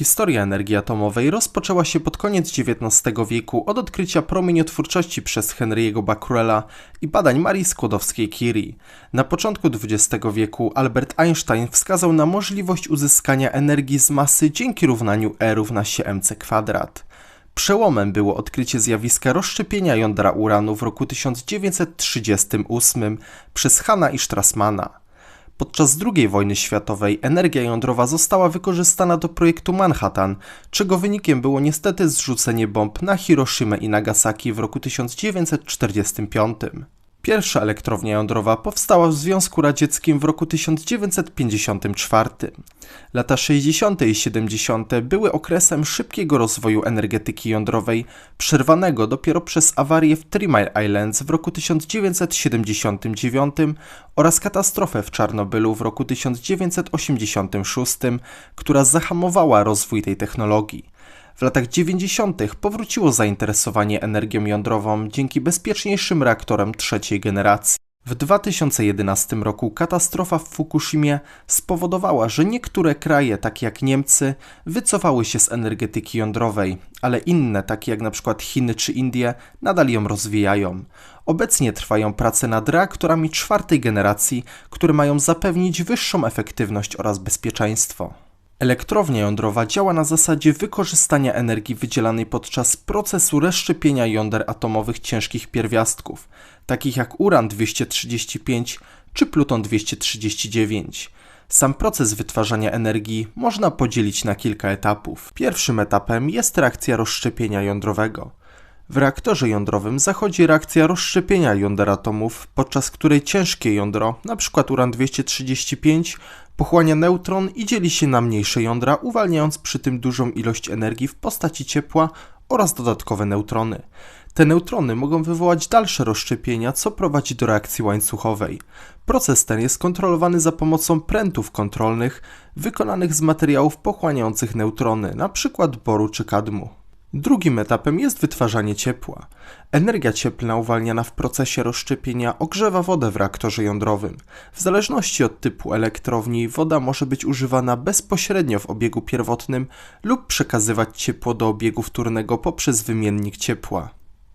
Historia energii atomowej rozpoczęła się pod koniec XIX wieku od odkrycia promieniotwórczości przez Henry'ego Becquerela i badań Marii Skłodowskiej-Curie. Na początku XX wieku Albert Einstein wskazał na możliwość uzyskania energii z masy dzięki równaniu E równa się mc kwadrat. Przełomem było odkrycie zjawiska rozszczepienia jądra uranu w roku 1938 przez Hanna i Strassmana. Podczas II wojny światowej energia jądrowa została wykorzystana do projektu Manhattan, czego wynikiem było niestety zrzucenie bomb na Hiroshima i Nagasaki w roku 1945. Pierwsza elektrownia jądrowa powstała w Związku Radzieckim w roku 1954. Lata 60. i 70. były okresem szybkiego rozwoju energetyki jądrowej, przerwanego dopiero przez awarię w Three Mile Islands w roku 1979 oraz katastrofę w Czarnobylu w roku 1986, która zahamowała rozwój tej technologii. W latach 90. powróciło zainteresowanie energią jądrową dzięki bezpieczniejszym reaktorom trzeciej generacji. W 2011 roku katastrofa w Fukushimie spowodowała, że niektóre kraje, takie jak Niemcy, wycofały się z energetyki jądrowej, ale inne, takie jak np. Chiny czy Indie, nadal ją rozwijają. Obecnie trwają prace nad reaktorami czwartej generacji, które mają zapewnić wyższą efektywność oraz bezpieczeństwo. Elektrownia jądrowa działa na zasadzie wykorzystania energii wydzielanej podczas procesu rozszczepienia jąder atomowych ciężkich pierwiastków, takich jak uran-235 czy pluton-239. Sam proces wytwarzania energii można podzielić na kilka etapów. Pierwszym etapem jest reakcja rozszczepienia jądrowego. W reaktorze jądrowym zachodzi reakcja rozszczepienia jąder atomów, podczas której ciężkie jądro, np. uran-235, pochłania neutron i dzieli się na mniejsze jądra, uwalniając przy tym dużą ilość energii w postaci ciepła oraz dodatkowe neutrony. Te neutrony mogą wywołać dalsze rozszczepienia, co prowadzi do reakcji łańcuchowej. Proces ten jest kontrolowany za pomocą prętów kontrolnych wykonanych z materiałów pochłaniających neutrony, np. boru czy kadmu. Drugim etapem jest wytwarzanie ciepła. Energia cieplna uwalniana w procesie rozszczepienia ogrzewa wodę w reaktorze jądrowym. W zależności od typu elektrowni woda może być używana bezpośrednio w obiegu pierwotnym lub przekazywać ciepło do obiegu wtórnego poprzez wymiennik ciepła.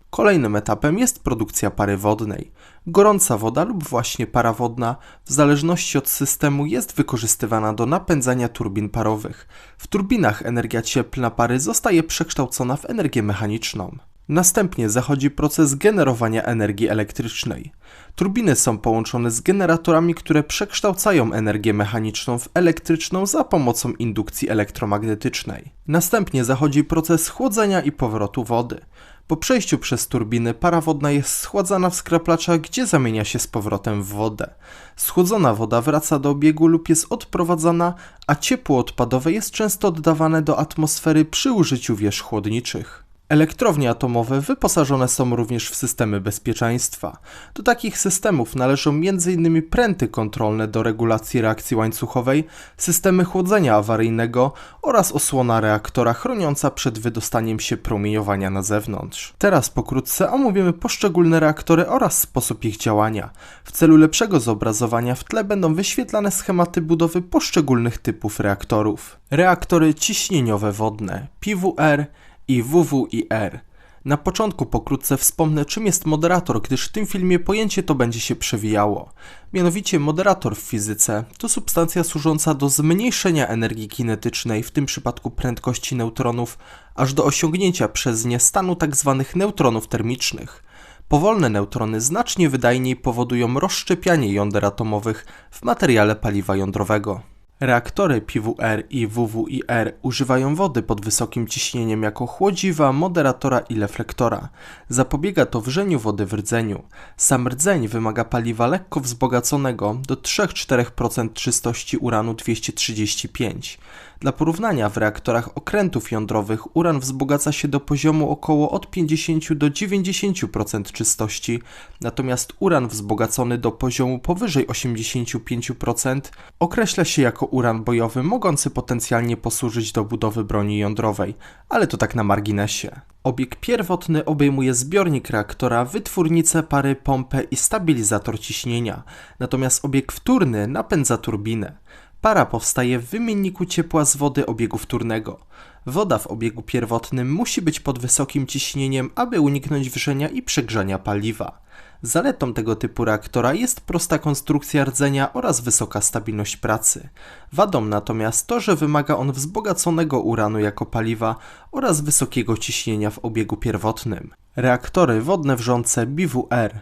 Kolejnym etapem jest produkcja pary wodnej. Gorąca woda lub właśnie para wodna, w zależności od systemu, jest wykorzystywana do napędzania turbin parowych. W turbinach energia cieplna pary zostaje przekształcona w energię mechaniczną. Następnie zachodzi proces generowania energii elektrycznej. Turbiny są połączone z generatorami, które przekształcają energię mechaniczną w elektryczną za pomocą indukcji elektromagnetycznej. Następnie zachodzi proces chłodzenia i powrotu wody. Po przejściu przez turbiny para wodna jest schładzana w skraplaczach, gdzie zamienia się z powrotem w wodę. Schłodzona woda wraca do obiegu lub jest odprowadzana, a ciepło odpadowe jest często oddawane do atmosfery przy użyciu wież chłodniczych. Elektrownie atomowe wyposażone są również w systemy bezpieczeństwa. Do takich systemów należą m.in. pręty kontrolne do regulacji reakcji łańcuchowej, systemy chłodzenia awaryjnego oraz osłona reaktora chroniąca przed wydostaniem się promieniowania na zewnątrz. Teraz pokrótce omówimy poszczególne reaktory oraz sposób ich działania. W celu lepszego zobrazowania w tle będą wyświetlane schematy budowy poszczególnych typów reaktorów. Reaktory ciśnieniowe wodne PWR i WWIR. Na początku pokrótce wspomnę, czym jest moderator, gdyż w tym filmie pojęcie to będzie się przewijało. Mianowicie moderator w fizyce to substancja służąca do zmniejszenia energii kinetycznej, w tym przypadku prędkości neutronów, aż do osiągnięcia przez nie stanu tzw. Tak neutronów termicznych. Powolne neutrony znacznie wydajniej powodują rozszczepianie jąder atomowych w materiale paliwa jądrowego. Reaktory PWR i WWIR używają wody pod wysokim ciśnieniem jako chłodziwa, moderatora i reflektora. Zapobiega to wrzeniu wody w rdzeniu. Sam rdzeń wymaga paliwa lekko wzbogaconego do 3-4% czystości uranu 235. Dla porównania w reaktorach okrętów jądrowych uran wzbogaca się do poziomu około od 50 do 90% czystości, natomiast uran wzbogacony do poziomu powyżej 85% określa się jako uran bojowy mogący potencjalnie posłużyć do budowy broni jądrowej, ale to tak na marginesie. Obieg pierwotny obejmuje zbiornik reaktora, wytwórnicę pary, pompę i stabilizator ciśnienia, natomiast obieg wtórny napędza turbinę. Para powstaje w wymienniku ciepła z wody obiegu wtórnego. Woda w obiegu pierwotnym musi być pod wysokim ciśnieniem, aby uniknąć wrzenia i przegrzania paliwa. Zaletą tego typu reaktora jest prosta konstrukcja rdzenia oraz wysoka stabilność pracy. Wadą natomiast to, że wymaga on wzbogaconego uranu jako paliwa oraz wysokiego ciśnienia w obiegu pierwotnym. Reaktory wodne wrzące BWR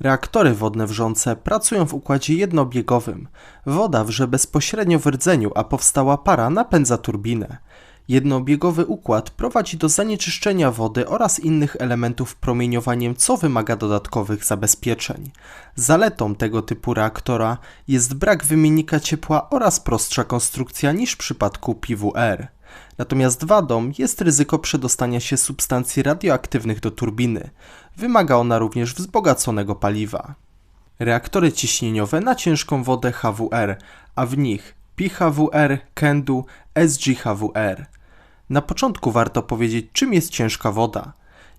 Reaktory wodne wrzące pracują w układzie jednobiegowym. Woda wrze bezpośrednio w rdzeniu, a powstała para napędza turbinę. Jednobiegowy układ prowadzi do zanieczyszczenia wody oraz innych elementów promieniowaniem, co wymaga dodatkowych zabezpieczeń. Zaletą tego typu reaktora jest brak wymiennika ciepła oraz prostsza konstrukcja niż w przypadku PWR. Natomiast wadą jest ryzyko przedostania się substancji radioaktywnych do turbiny. Wymaga ona również wzbogaconego paliwa. Reaktory ciśnieniowe na ciężką wodę HWR, a w nich PHWR, KENDU, SGHWR. Na początku warto powiedzieć, czym jest ciężka woda.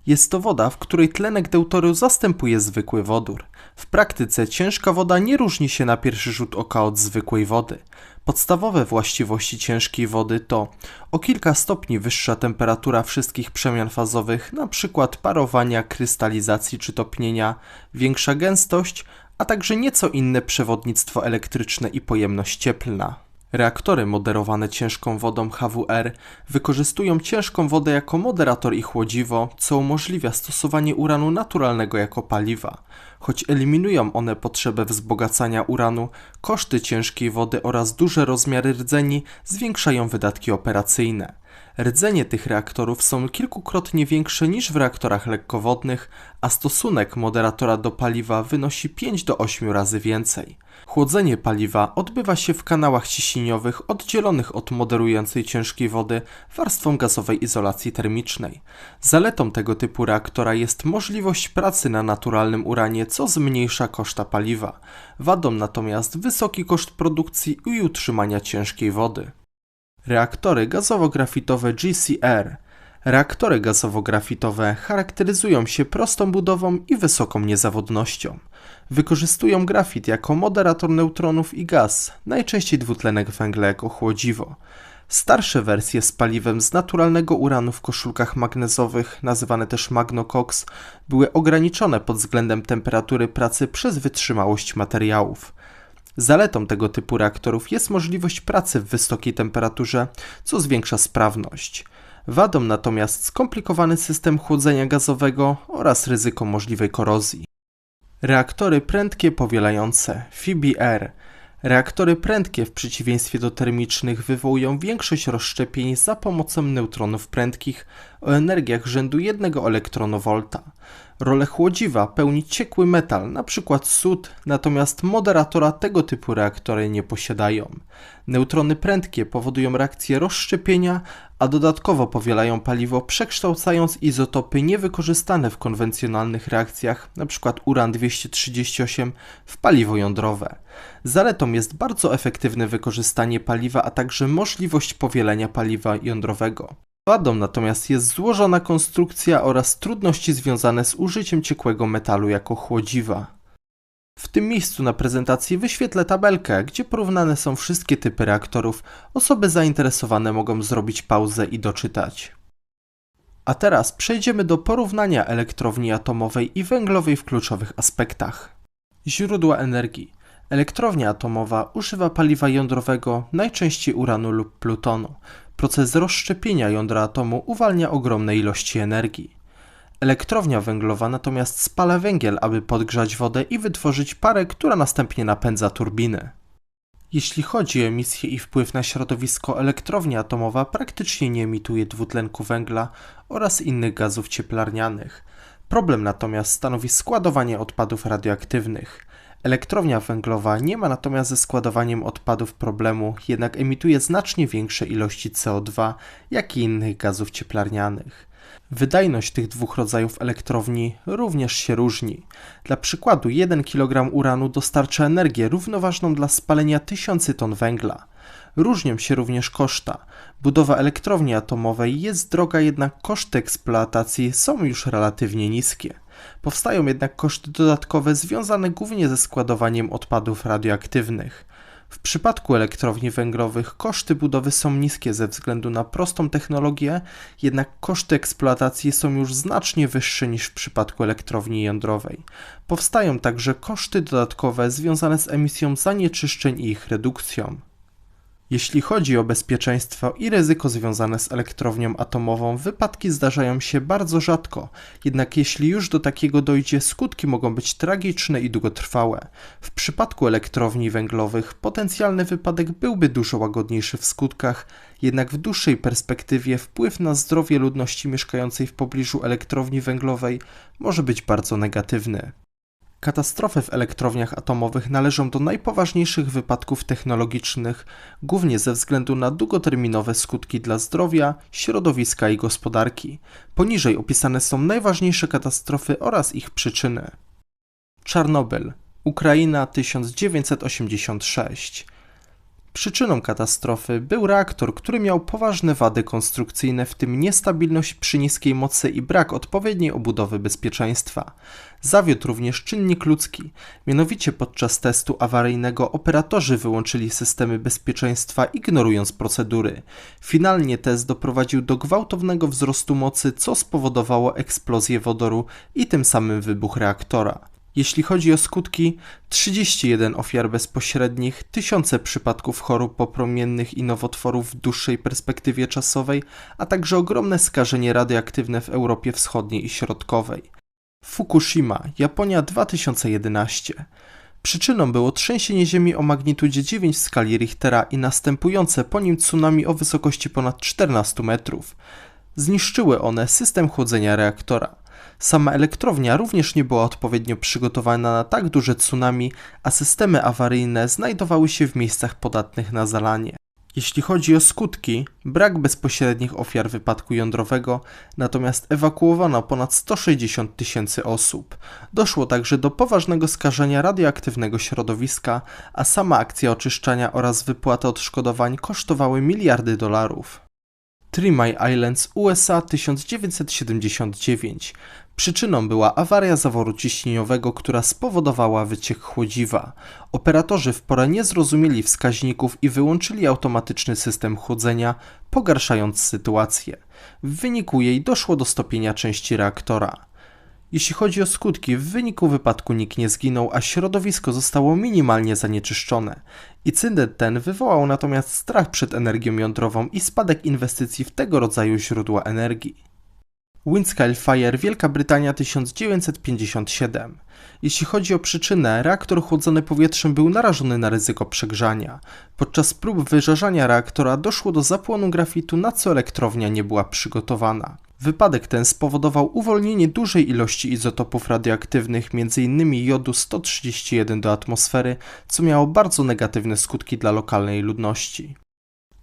Jest to woda, w której tlenek deutoru zastępuje zwykły wodór. W praktyce ciężka woda nie różni się na pierwszy rzut oka od zwykłej wody. Podstawowe właściwości ciężkiej wody to o kilka stopni wyższa temperatura wszystkich przemian fazowych, np. parowania, krystalizacji czy topnienia, większa gęstość, a także nieco inne przewodnictwo elektryczne i pojemność cieplna. Reaktory moderowane ciężką wodą HWR wykorzystują ciężką wodę jako moderator i chłodziwo, co umożliwia stosowanie uranu naturalnego jako paliwa. Choć eliminują one potrzebę wzbogacania uranu, koszty ciężkiej wody oraz duże rozmiary rdzeni zwiększają wydatki operacyjne. Rdzenie tych reaktorów są kilkukrotnie większe niż w reaktorach lekkowodnych, a stosunek moderatora do paliwa wynosi 5 do 8 razy więcej. Chłodzenie paliwa odbywa się w kanałach ciśnieniowych oddzielonych od moderującej ciężkiej wody warstwą gazowej izolacji termicznej. Zaletą tego typu reaktora jest możliwość pracy na naturalnym uranie, co zmniejsza koszta paliwa. Wadą natomiast wysoki koszt produkcji i utrzymania ciężkiej wody. Reaktory gazowo-grafitowe GCR Reaktory gazowo-grafitowe charakteryzują się prostą budową i wysoką niezawodnością. Wykorzystują grafit jako moderator neutronów i gaz, najczęściej dwutlenek węgla jako chłodziwo. Starsze wersje z paliwem z naturalnego uranu w koszulkach magnezowych, nazywane też magnocox, były ograniczone pod względem temperatury pracy przez wytrzymałość materiałów. Zaletą tego typu reaktorów jest możliwość pracy w wysokiej temperaturze, co zwiększa sprawność. Wadą natomiast skomplikowany system chłodzenia gazowego oraz ryzyko możliwej korozji. Reaktory prędkie powielające FIBR Reaktory prędkie w przeciwieństwie do termicznych wywołują większość rozszczepień za pomocą neutronów prędkich o energiach rzędu 1 elektronowolta. Rolę chłodziwa pełni ciekły metal, np. sód, natomiast moderatora tego typu reaktory nie posiadają. Neutrony prędkie powodują reakcję rozszczepienia, a dodatkowo powielają paliwo, przekształcając izotopy niewykorzystane w konwencjonalnych reakcjach, np. uran-238, w paliwo jądrowe. Zaletą jest bardzo efektywne wykorzystanie paliwa, a także możliwość powielenia paliwa jądrowego. Wadą natomiast jest złożona konstrukcja oraz trudności związane z użyciem ciekłego metalu jako chłodziwa. W tym miejscu na prezentacji wyświetlę tabelkę, gdzie porównane są wszystkie typy reaktorów. Osoby zainteresowane mogą zrobić pauzę i doczytać. A teraz przejdziemy do porównania elektrowni atomowej i węglowej w kluczowych aspektach. Źródła energii. Elektrownia atomowa używa paliwa jądrowego, najczęściej uranu lub plutonu. Proces rozszczepienia jądra atomu uwalnia ogromne ilości energii. Elektrownia węglowa natomiast spala węgiel, aby podgrzać wodę i wytworzyć parę, która następnie napędza turbiny. Jeśli chodzi o emisję i wpływ na środowisko, elektrownia atomowa praktycznie nie emituje dwutlenku węgla oraz innych gazów cieplarnianych. Problem natomiast stanowi składowanie odpadów radioaktywnych. Elektrownia węglowa nie ma natomiast ze składowaniem odpadów problemu, jednak emituje znacznie większe ilości CO2, jak i innych gazów cieplarnianych. Wydajność tych dwóch rodzajów elektrowni również się różni. Dla przykładu 1 kg uranu dostarcza energię równoważną dla spalenia tysiący ton węgla. Różnią się również koszta. Budowa elektrowni atomowej jest droga, jednak koszty eksploatacji są już relatywnie niskie. Powstają jednak koszty dodatkowe związane głównie ze składowaniem odpadów radioaktywnych. W przypadku elektrowni węglowych koszty budowy są niskie ze względu na prostą technologię, jednak koszty eksploatacji są już znacznie wyższe niż w przypadku elektrowni jądrowej. Powstają także koszty dodatkowe związane z emisją zanieczyszczeń i ich redukcją. Jeśli chodzi o bezpieczeństwo i ryzyko związane z elektrownią atomową, wypadki zdarzają się bardzo rzadko, jednak jeśli już do takiego dojdzie, skutki mogą być tragiczne i długotrwałe. W przypadku elektrowni węglowych potencjalny wypadek byłby dużo łagodniejszy w skutkach, jednak w dłuższej perspektywie wpływ na zdrowie ludności mieszkającej w pobliżu elektrowni węglowej może być bardzo negatywny. Katastrofy w elektrowniach atomowych należą do najpoważniejszych wypadków technologicznych, głównie ze względu na długoterminowe skutki dla zdrowia, środowiska i gospodarki. Poniżej opisane są najważniejsze katastrofy oraz ich przyczyny. Czarnobyl, Ukraina 1986 Przyczyną katastrofy był reaktor, który miał poważne wady konstrukcyjne, w tym niestabilność przy niskiej mocy i brak odpowiedniej obudowy bezpieczeństwa. Zawiódł również czynnik ludzki, mianowicie podczas testu awaryjnego operatorzy wyłączyli systemy bezpieczeństwa, ignorując procedury. Finalnie test doprowadził do gwałtownego wzrostu mocy, co spowodowało eksplozję wodoru i tym samym wybuch reaktora. Jeśli chodzi o skutki, 31 ofiar bezpośrednich, tysiące przypadków chorób popromiennych i nowotworów w dłuższej perspektywie czasowej, a także ogromne skażenie radioaktywne w Europie Wschodniej i Środkowej. Fukushima, Japonia 2011. Przyczyną było trzęsienie ziemi o magnitudzie 9 w skali Richtera i następujące po nim tsunami o wysokości ponad 14 metrów. Zniszczyły one system chłodzenia reaktora. Sama elektrownia również nie była odpowiednio przygotowana na tak duże tsunami, a systemy awaryjne znajdowały się w miejscach podatnych na zalanie. Jeśli chodzi o skutki, brak bezpośrednich ofiar wypadku jądrowego, natomiast ewakuowano ponad 160 tysięcy osób. Doszło także do poważnego skażenia radioaktywnego środowiska, a sama akcja oczyszczania oraz wypłata odszkodowań kosztowały miliardy dolarów. Three Mile Islands, USA 1979. Przyczyną była awaria zaworu ciśnieniowego, która spowodowała wyciek chłodziwa. Operatorzy w porę nie zrozumieli wskaźników i wyłączyli automatyczny system chłodzenia, pogarszając sytuację. W wyniku jej doszło do stopienia części reaktora. Jeśli chodzi o skutki, w wyniku wypadku nikt nie zginął, a środowisko zostało minimalnie zanieczyszczone. Incydent ten wywołał natomiast strach przed energią jądrową i spadek inwestycji w tego rodzaju źródła energii. Windscale Fire Wielka Brytania 1957. Jeśli chodzi o przyczynę, reaktor chłodzony powietrzem był narażony na ryzyko przegrzania. Podczas prób wyżarzania reaktora doszło do zapłonu grafitu, na co elektrownia nie była przygotowana. Wypadek ten spowodował uwolnienie dużej ilości izotopów radioaktywnych, m.in. jodu 131 do atmosfery, co miało bardzo negatywne skutki dla lokalnej ludności.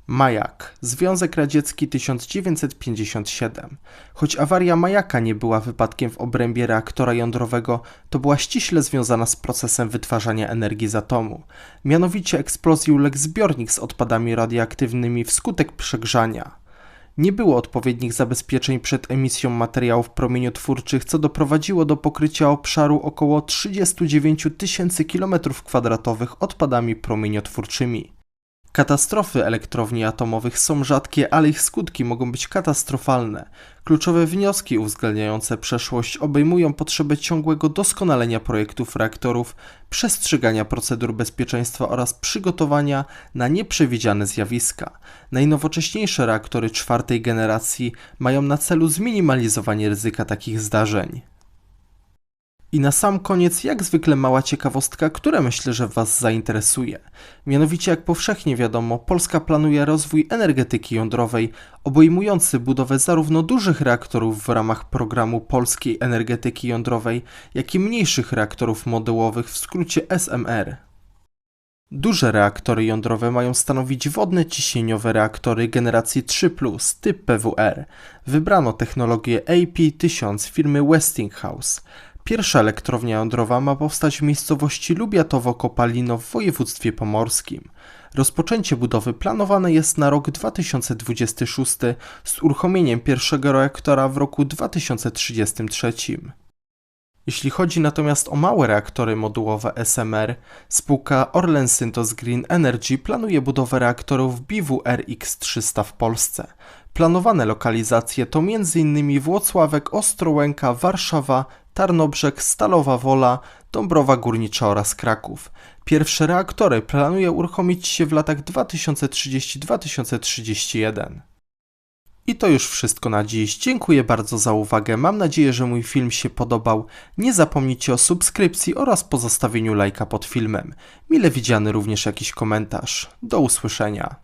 Majak, Związek Radziecki 1957. Choć awaria Majaka nie była wypadkiem w obrębie reaktora jądrowego, to była ściśle związana z procesem wytwarzania energii z atomu. Mianowicie eksplozji uległ zbiornik z odpadami radioaktywnymi wskutek przegrzania. Nie było odpowiednich zabezpieczeń przed emisją materiałów promieniotwórczych, co doprowadziło do pokrycia obszaru około 39 tysięcy km2 odpadami promieniotwórczymi. Katastrofy elektrowni atomowych są rzadkie, ale ich skutki mogą być katastrofalne. Kluczowe wnioski uwzględniające przeszłość obejmują potrzebę ciągłego doskonalenia projektów reaktorów, przestrzegania procedur bezpieczeństwa oraz przygotowania na nieprzewidziane zjawiska. Najnowocześniejsze reaktory czwartej generacji mają na celu zminimalizowanie ryzyka takich zdarzeń. I na sam koniec, jak zwykle, mała ciekawostka, która myślę, że Was zainteresuje. Mianowicie, jak powszechnie wiadomo, Polska planuje rozwój energetyki jądrowej, obejmujący budowę zarówno dużych reaktorów w ramach programu polskiej energetyki jądrowej, jak i mniejszych reaktorów modułowych, w skrócie SMR. Duże reaktory jądrowe mają stanowić wodne ciśnieniowe reaktory generacji 3, typ PWR. Wybrano technologię AP1000 firmy Westinghouse. Pierwsza elektrownia jądrowa ma powstać w miejscowości Lubiatowo-Kopalino w województwie pomorskim. Rozpoczęcie budowy planowane jest na rok 2026 z uruchomieniem pierwszego reaktora w roku 2033. Jeśli chodzi natomiast o małe reaktory modułowe SMR, spółka Orlen Synthos Green Energy planuje budowę reaktorów BWRX-300 w Polsce. Planowane lokalizacje to m.in. Włocławek, Ostrołęka, Warszawa, Tarnobrzeg, Stalowa Wola, Dąbrowa Górnicza oraz Kraków. Pierwsze reaktory planuje uruchomić się w latach 2030-2031. I to już wszystko na dziś. Dziękuję bardzo za uwagę. Mam nadzieję, że mój film się podobał. Nie zapomnijcie o subskrypcji oraz pozostawieniu lajka pod filmem. Mile widziany również jakiś komentarz. Do usłyszenia.